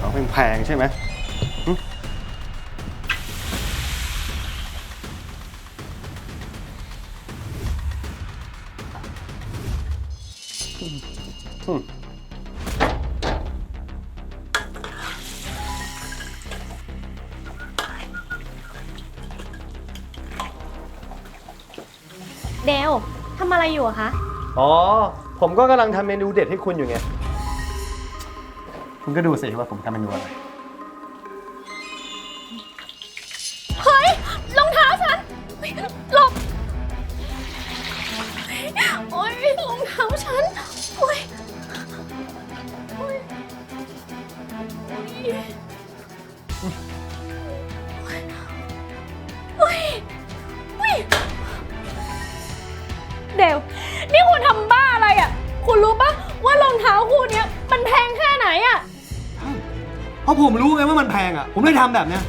ของแพงๆใช่ไหมหึอืมเดลทำอะไรอยู่อะคะ อ๋อ ผมก็กำลังทำเมนูเด็ดให้คุณอยู่ไง คุณก็ดูสิว่าผมทำเมนูอะไร ผมเลยทำแบบเนี้ย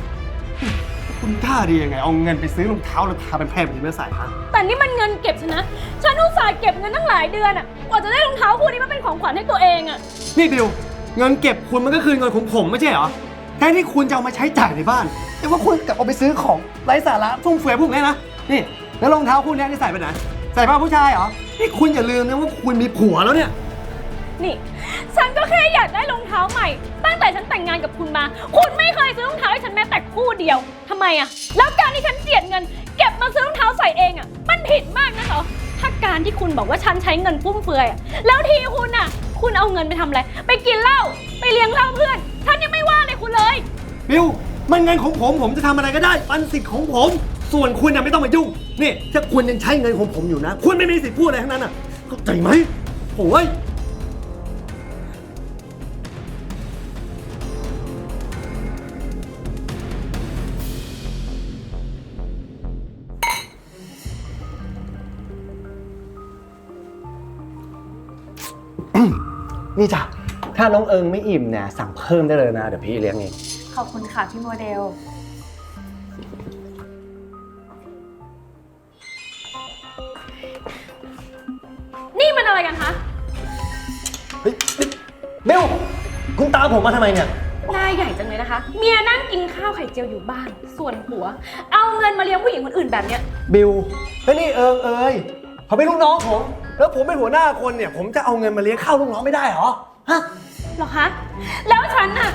คุณท่าดียังไง เอาเงินไปซื้อรองเท้าราคาเป็นแพงแบบนี้มาใส่ฮะแต่นี่มันเงินเก็บฉันนะ ฉันอุตส่าห์เก็บเงินตั้งหลายเดือนอะกว่าจะได้รองเท้าคู่นี้มาเป็นของขวัญให้ตัวเองอะนี่บิว เงินเก็บคุณมันก็คือเงินของผมไม่ใช่เหรอ แทนที่คุณจะเอามาใช้จ่ายในบ้าน แต่ว่าคุณกลับเอาไปซื้อของไร้สาระฟุ่มเฟือยพวกนี้นะ นี่ แล้วรองเท้าคู่นี้ที่ใส่ไปไหน ใส่ผ้าผู้ชายเหรอ นี่คุณอย่าลืมนะว่าคุณมีผัวแล้วเนี่ย นี่ ฉันก็แค่อยากได้รองเท้าใหม่ ตั้งแต่ฉันแต่งงานกับคุณมา คุณไม่เคยซื้อรองเท้าให้ฉันแม้แต่คู่เดียวทำไมอะแล้วการที่ฉันเจียดเงิน เก็บมาซื้อรองเท้าใส่เองอะมันผิดมากนะเหรอถ้าการที่คุณบอกว่าฉันใช้เงินฟุ่มเฟือยอะแล้วทีคุณอะคุณเอาเงินไปทำอะไร ไปกินเหล้าไปเลี้ยงเหล้าเพื่อน ฉันยังไม่ว่าเลยคุณเลย บิวมันเงินของผมผมจะทำอะไรก็ได้ปันสิทธิ์ของผม ส่วนคุณน่ะไม่ต้องมายุ่งนี่ถ้าคุณยังใช้เงินของผมอยู่นะ คุณไม่มีสิทธิ์พูดอะไรทั้งนั้นอะเข้าใจไหมโอ้ย นี่จ้ะ ถ้าน้องเอิงไม่อิ่มเนี่ยสั่งเพิ่มได้เลยนะ เดี๋ยวพี่เลี้ยงเอง ขอบคุณค่ะพี่โมเดล นี่มันอะไรกันคะ เฮ้ยเบลคุณตามผมมาทำไมเนี่ยหน้าใหญ่จังเลยนะคะ เมียนั่งกินข้าวไข่เจียวอยู่บ้าน ส่วนผัว เอาเงินมาเลี้ยงผู้หญิงคนอื่นแบบเนี้ย บิลเฮ้ยนี่เอิงเอยเขาเป็นลูกน้องผม แล้วผมเป็นหัวหน้าคนเนี่ย ผมจะเอาเงินมาเลี้ยงข้าวลูกน้องไม่ได้เหรอ ฮะ เหรอคะ แล้วฉันน่ะ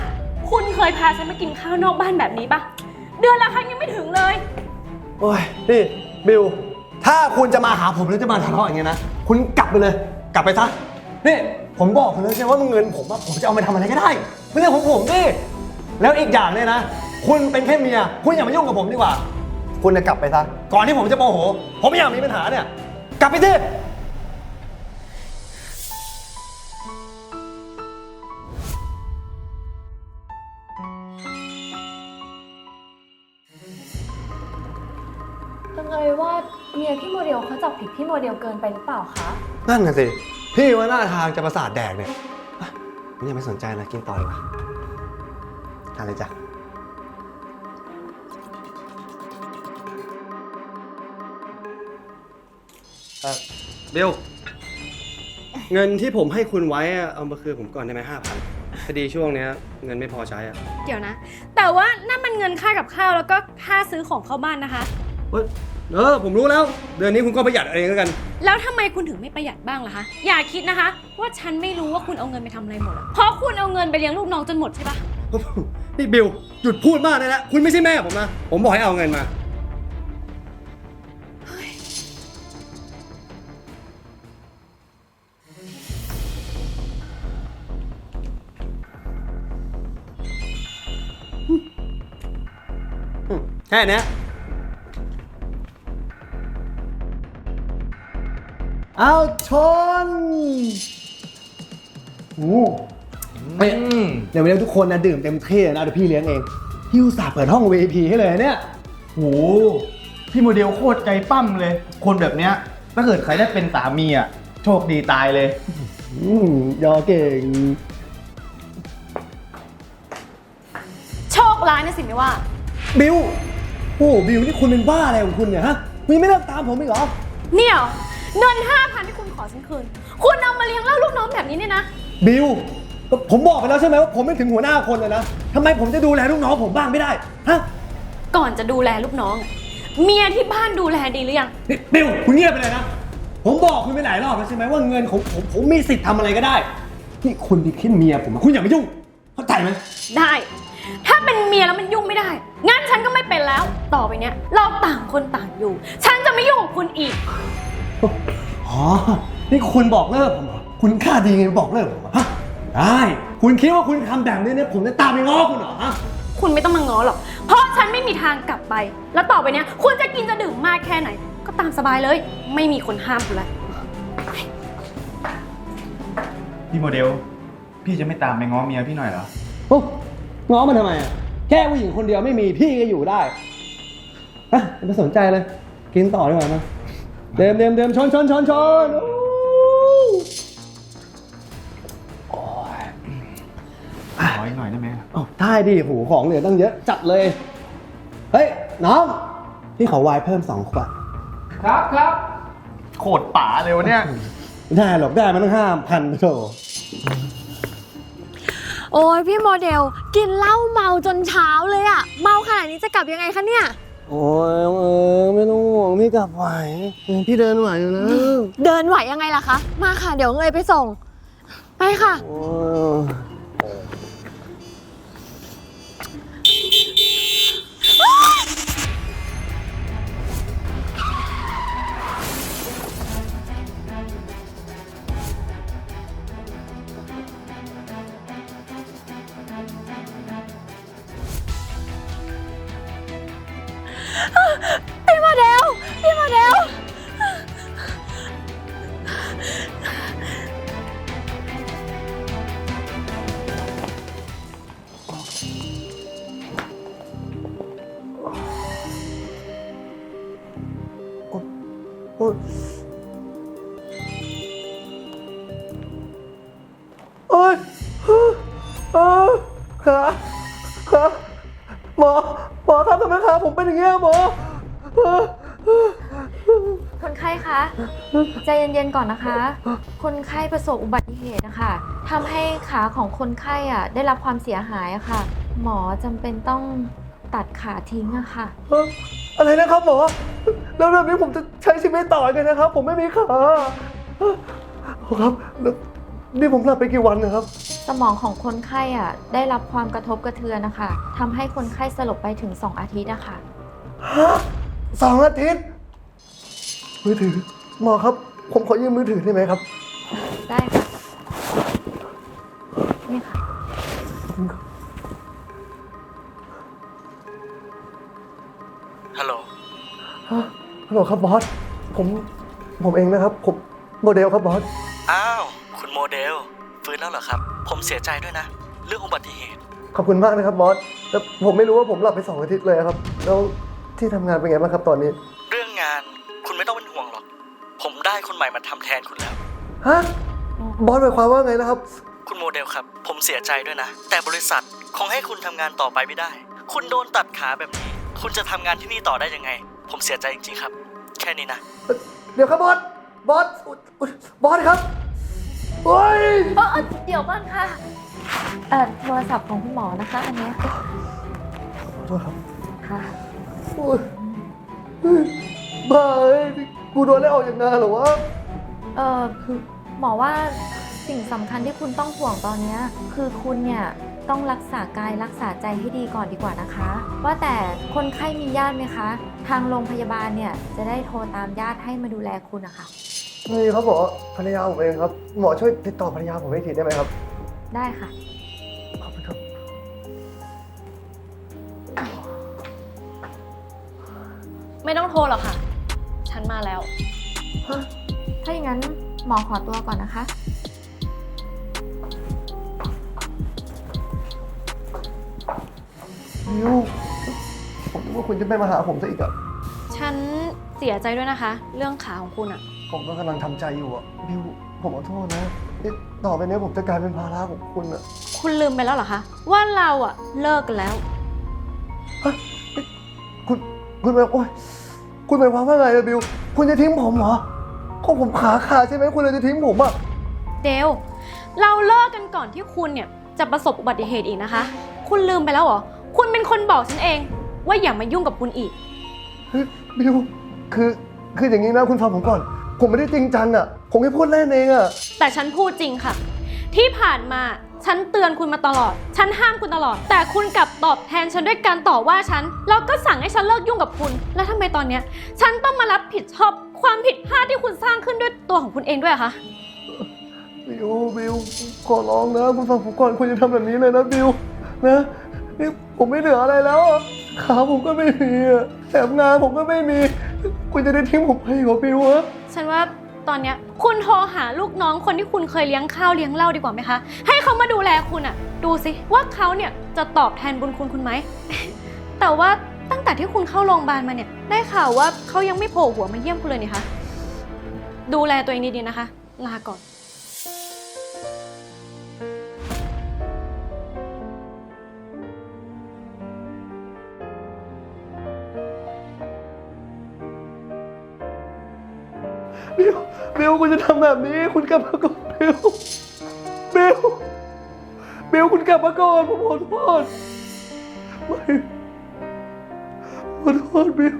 คุณเคยพาฉันมากินข้าวนอกบ้านแบบนี้ปะเดือนละครั้งยังไม่ถึงเลย โอ้ย นี่ บิลถ้าคุณจะมาหาผมแล้วจะมาทะเลาะอย่างเงี้ยนะ คุณกลับไปเลย กลับไปซะ นี่ ผมบอกคุณแล้วใช่ไหมว่าเงินผมอะผมจะเอาไปทำอะไรก็ได้ ไม่ใช่ของผมดิ แล้วอีกอย่างเนี่ยนะ คุณเป็นแค่เมีย คุณอย่ามายุ่งกับผมดีกว่า คุณจะกลับไปซะ ก่อนที่ผมจะโมโห ผมไม่อยากมีปัญหาเนี่ย กลับไปสิ เอยว่าเมียพี่โมเดลเขาจับผิดพี่โมเดลเกินไปหรือเปล่าคะ นั่นน่ะสิ พี่ว่าหน้าทางจะประสาทแดกเนี่ยอะผมยังไม่สนใจนะกินต่อดีกว่าทานเลยจ้ะ เอ่อเบลเงินที่ผมให้คุณไว้อะเอามาคืนผมก่อนได้ไหมห้าพันพอดีช่วงเนี้ยเงินไม่พอใช้อะเดี๋ยวนะ แต่ว่านั่นมันเงินค่ากับข้าวแล้วก็ค่าซื้อของเข้าบ้านนะคะเฮ้ย เออผมรู้แล้ว เดือนนี้คุณก็ประหยัดเองแล้วกัน แล้วทำไมคุณถึงไม่ประหยัดบ้างล่ะคะ อย่าคิดนะคะ ว่าฉันไม่รู้ว่าคุณเอาเงินไปทำอะไรหมดอะเพราะคุณเอาเงินไปเลี้ยงลูกน้องจนหมดใช่ปะนี่บิลหยุดพูดมากเลยนะคุณไม่ใช่แม่ผมนะผมบอกให้เอาเงินมา แค่เนี้ย เอาชนโอ้เนี่ยเดี๋ยววันนี้ทุกคนนะดื่มเต็มที่เลยนะเดี๋ยวพี่เลี้ยงเองพี่อุตส่าห์เปิดห้อง VIP ให้เลยเนี่ย โหพี่โมเดลโคตรใจปั้มเลย คนแบบเนี้ย ถ้าเกิดใครได้เป็นสามีอะ โชคดีตายเลย อืมยอเก่ง โชคร้ายนะสิไม่ว่า บิว โอ้บิวนี่คุณเป็นบ้าอะไรของคุณเนี่ยฮะมีไม่เลิกตามผมอีกเหรอ เนี่ยเหรอ เงินห้าพันที่คุณขอฉันคืน คุณเอามาเลี้ยงเหล่าลูกน้องแบบนี้เนี่ยนะ บิวก็ผมบอกไปแล้วใช่ไหมว่าผมเป็นถึงหัวหน้าคนเลยนะทำไมผมจะดูแลลูกน้องผมบ้างไม่ได้ฮะก่อนจะดูแลลูกน้องอะเมียที่บ้านดูแลดีหรือยัง นี่บิวคุณเงียบไปเลยนะ ผมบอกคุณไปหลายรอบแล้วใช่ไหมว่าเงินของผมผมมีสิทธิ์ทำอะไรก็ได้นี่คุณไปขึ้นเมียผมอะคุณอย่ามายุ่งเข้าใจไหม ได้ ถ้าเป็นเมียแล้วมันยุ่งไม่ได้ งั้นฉันก็ไม่เป็นแล้ว ต่อไปเนี้ย เราต่างคนต่างอยู่ ฉันจะไม่ยุ่งกับคุณอีก อ๋อ นี่คุณบอกเลิกผมเหรอ คุณค่าดีไงบอกเลิกผมเหรอฮะได้ คุณคิดว่าคุณทำแบบนี้เนี่ยผมจะตามไปง้อคุณเหรอฮะ คุณไม่ต้องมาง้อหรอก เพราะฉันไม่มีทางกลับไป แล้วต่อไปเนี้ยคุณจะกินจะดื่มมากแค่ไหน ก็ตามสบายเลย ไม่มีคนห้ามคุณแล้วพี่โมเดล พี่จะไม่ตามไปง้อเมียพี่หน่อยเหรอ โอ้ง้อมันทำไมอะ แค่ผู้หญิงคนเดียวไม่มีพี่ก็อยู่ได้ฮะอย่าไปสนใจเลย กินต่อดีกว่านะ เดิมเดิมเดิมชนชนชนชนโอ้โอ้ยขออีกหน่อยได้ไหมเอาได้ดิหูของเหลือตั้งเยอะจัดเลย เฮ้ย น้อง พี่ขอไวน์เพิ่มสองขวด ครับครับโคตรป๋าเลยวะเนี่ย ไม่ได้หรอกได้มันต้องห้าพันโถโอ้ยพี่โมเดล กินเหล้าเมาจนเช้าเลยอะเมาขนาดนี้จะกลับยังไงคะเนี่ย โอ้ยเออไม่ต้องห่วงพี่กลับไหว พี่เดินไหวอยู่นะเดินไหวยังไงล่ะคะ มาค่ะ เดี๋ยวเงยไปส่ง ไปค่ะ โอ้ย ยเออขาขาหมอ หมอครับทำไมขาผมเป็นอย่างเงี้ยหมอเออคนไข้คะใจเย็นๆก่อนนะคะ คนไข้ประสบอุบัติเหตุนะคะทำให้ขาของคนไข้อะได้รับความเสียหายอะค่ะ หมอจำเป็นต้องตัดขาทิ้งอะค่ะ เอ่ออะไรนะครับหมอ แล้วแบบนี้ผมจะใช้ชีวิตต่อยังไงนะครับ ผมไม่มีขาโอ้ครับแล้ว นี่ผมหลับไปกี่วันนะครับ สมองของคนไข้อะได้รับความกระทบกระเทือนนะคะทำให้คนไข้สลบไปถึง 2 อาทิตย์อะค่ะฮะสองอาทิตย์ มือถือ หมอครับ ผมขอยืมมือถือได้ไหมครับ ได้ค่ะ นี่ค่ะ ฮัลโหล ฮะฮัลโหลครับบอส ผม ผมเองนะครับ ผมโมเดลครับบอส แล้วเหรอครับ ผมเสียใจด้วยนะ เรื่องอุบัติเหตุ ขอบคุณมากนะครับบอสแต่ผมไม่รู้ว่าผมหลับไปสองอาทิตย์เลยครับ แล้วที่ทำงานเป็นไงบ้างครับตอนนี้ เรื่องงานคุณไม่ต้องเป็นห่วงหรอก ผมได้คนใหม่มาทำแทนคุณแล้ว ฮะ บอสหมายความว่าไงนะครับ คุณโมเดลครับ ผมเสียใจด้วยนะ แต่บริษัทคงให้คุณทำงานต่อไปไม่ได้ คุณโดนตัดขาแบบนี้ คุณจะทำงานที่นี่ต่อได้ยังไง ผมเสียใจจริงๆครับ แค่นี้นะ เดี๋ยวครับบอส บอสอุ๊ยอุ๊ยบอสครับ โอ้ยเออเออเดี๋ยวก่อนค่ะ เอ่อโทรศัพท์ของคุณหมอนะคะ อันเนี้ยขอโทษครับค่ะ โอ้ยเฮ้ยบ้าเอ้ยนี่กูโดนไล่ออกจากงานเหรอวะ เอ่อหมอว่าสิ่งสำคัญที่คุณต้องห่วงตอนเนี้ยคือคุณเนี่ยต้องรักษากายรักษาใจให้ดีก่อนดีกว่านะคะ ว่าแต่คนไข้มีญาติไหมคะ ทางโรงพยาบาลเนี่ยจะได้โทรตามญาติให้มาดูแลคุณนะคะ นี่ครับหมอภรรยาผมเองครับ หมอช่วยติดต่อภรรยาผมให้ทีได้ไหมครับ ได้ค่ะ ขอบคุณครับ ไม่ต้องโทรหรอกค่ะ ฉันมาแล้ว ถ้าอย่างนั้นหมอขอตัวก่อนนะคะ นิวผมนึกว่าคุณจะไม่มาหาผมซะอีกอะฉันเสียใจด้วยนะคะ เรื่องขาของคุณอะ ผมก็กำลังทำใจอยู่อะบิวผมขอโทษนะนี่ต่อไปเนี้ยผมจะกลายเป็นภาระของคุณอะคุณลืมไปแล้วเหรอคะ ว่าเราอะเลิกกันแล้วคุณคุณหมายโอ้ยคุณหมายความว่าไงอะบิว คุณจะทิ้งผมเหรอก็ผมขาขาดใช่ไหมคุณเลยจะทิ้งผมอะเดลเราเลิกกันก่อนที่คุณเนี่ยจะประสบอุบัติเหตุอีกนะคะ คุณลืมไปแล้วเหรอ คุณเป็นคนบอกฉันเอง ว่าอย่ามายุ่งกับคุณอีก เฮ้ยบิวคือคืออย่างนี้นะคุณฟังผมก่อน ผมไม่ได้จริงจังอะ ผมแค่พูดเล่นเองอะ แต่ฉันพูดจริงค่ะ ที่ผ่านมาฉันเตือนคุณมาตลอด ฉันห้ามคุณตลอด แต่คุณกลับตอบแทนฉันด้วยการต่อว่าฉัน แล้วก็สั่งให้ฉันเลิกยุ่งกับคุณ แล้วทำไมตอนเนี้ย ฉันต้องมารับผิดชอบความผิดพลาดที่คุณสร้างขึ้นด้วยตัวของคุณเองด้วยเหรอคะ บิว บิว ขอร้องนะ คุณฟังผมก่อน คุณจะทำแบบนี้เลยนะบิว นะ นี่ผมไม่เหลืออะไรแล้วอะขาผมก็ไม่มีอะแถมงานผมก็ไม่มี คุณจะได้ทิ้งผมไปเหรอบิวะฉันว่าตอนเนี้ยคุณโทรหาลูกน้องคนที่คุณเคยเลี้ยงข้าวเลี้ยงเหล้าดีกว่าไหมคะ ให้เขามาดูแลคุณอะดูสิว่าเขาเนี่ยจะตอบแทนบุญคุณคุณไหม แต่ว่าตั้งแต่ที่คุณเข้าโรงพยาบาลมาเนี่ย ได้ข่าวว่าเขายังไม่โผล่หัวมาเยี่ยมคุณเลยนี่คะ ดูแลตัวเองดีๆนะคะ ลาก่อน บิวบิวคุณจะทำแบบนี้ คุณกลับมาก่อนบิวบิวบิวคุณกลับมาก่อนผมขอโทษไม่ขอโทษบิว